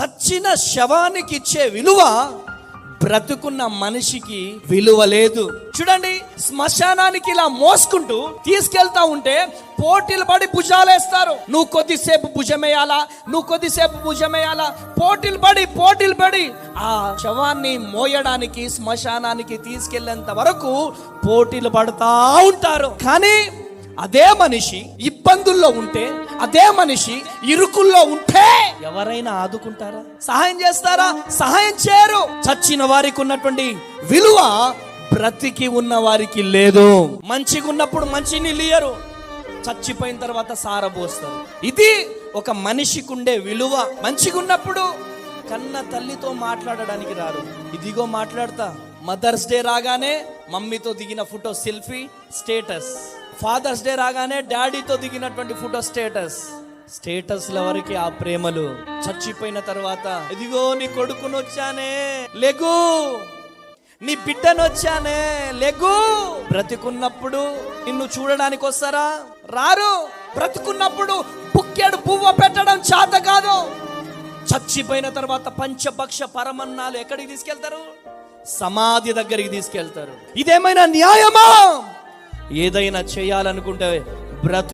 చచ్చిన శవానికి ఇచ్చే విలువ బ్రతుకున్న మనిషికి విలువ లేదు. చూడండి శ్మశానానికి ఇలా మోసుకుంటూ తీసుకెళ్తా ఉంటే పోటీలు పడి భుజాలేస్తారు. నువ్వు కొద్దిసేపు భుజమేయాలా? నువ్వు కొద్దిసేపు భుజమేయాలా? పోటీలు పడి పోటీలు పడి. ఆ శవాన్ని మోయడానికి శ్మశానానికి తీసుకెళ్ళేంత వరకు పోటీలు పడతా ఉంటారు. కానీ అదే మనిషి ఇబ్బందుల్లో ఉంటే అదే మనిషి ఇరుకుల్లో ఉంటే ఎవరైనా ఆదుకుంటారా? సహాయం చేస్తారా? సహాయం చేయరు. చచ్చిన వారికి ఉన్నటువంటి విలువ బ్రతికి ఉన్న వారికి లేదు. మంచిగా ఉన్నప్పుడు మంచి నీళ్ళు ఇయ్యరు చచ్చిపోయిన తర్వాత సారబోస్తారు ఇది ఒక మనిషికి ఉండే విలువ. మంచిగా ఉన్నప్పుడు కన్న తల్లితో మాట్లాడడానికి రారు. ఇదిగో మాట్లాడతా. మదర్స్ డే రాగానే మమ్మీతో దిగిన photo selfie status. Father's Day రాగానే డాడీతో దిగినటువంటి ఫోటో స్టేటస్ స్టేటస్ వరకు ఆ ప్రేమలు. చచ్చిపోయిన తర్వాత ఇదిగో నీ కొడుకును వచ్చానే లెగు. నీ బిడ్డను వచ్చానే లెగు. బ్రతికున్నప్పుడు నిన్ను చూడడానికి వస్తారా? రారు. బ్రతుకున్నప్పుడు బుక్కెడు పువ్వ పెట్టడం చేత కాదు. చచ్చిపోయిన తర్వాత పంచభక్ష పరమన్నాలు ఎక్కడికి తీసుకెళ్తారు? సమాధి దగ్గరికి తీసుకెళ్తారు. ఇదేమైనా న్యాయమా? ఏదైనా చేయాలనుకుంటే బ్రతు